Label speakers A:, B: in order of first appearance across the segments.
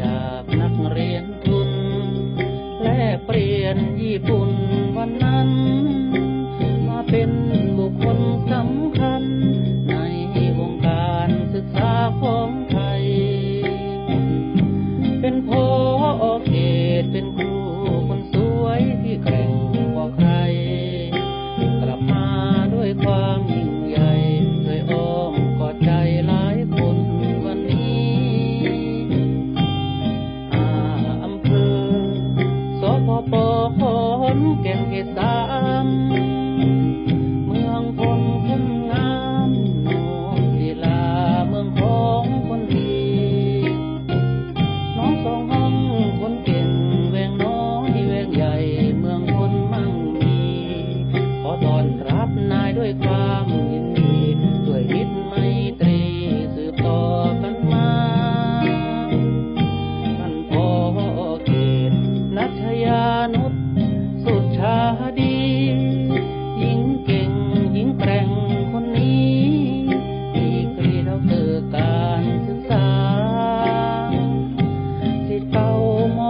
A: จากนักเรียนทุน และเปลี่ยนญี่ปุ่นวันนั้น มาเป็นบุคคลสำคัญ 给给答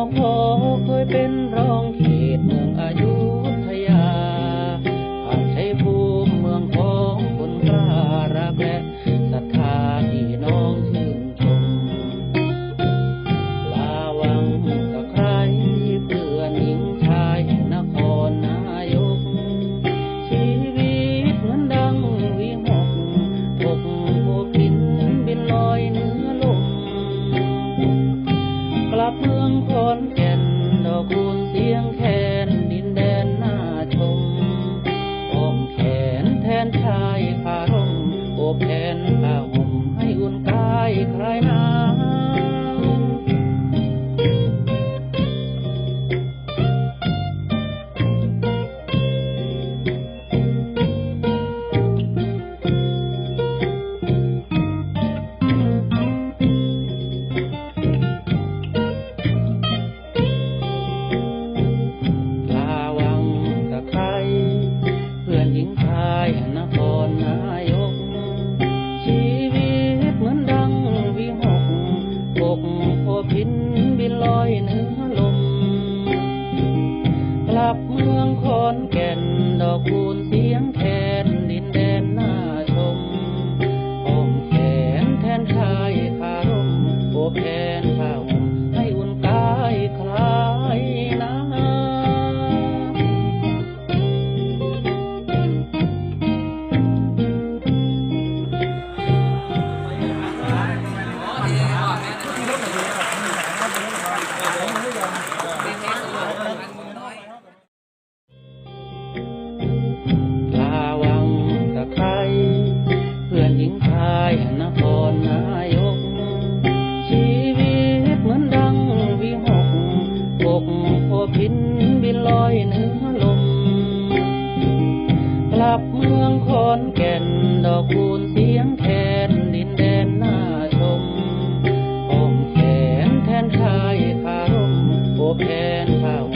A: ของพอเคยเป็นรอง Con đón đèn cuốn tiếng khen. โอพินบินลอยเหนือลม กลับเมืองคอนแก่นดอกคูณเสียงแทนดินแดนน่าชมออมแขนแทนชายคารมโอแผนผ้า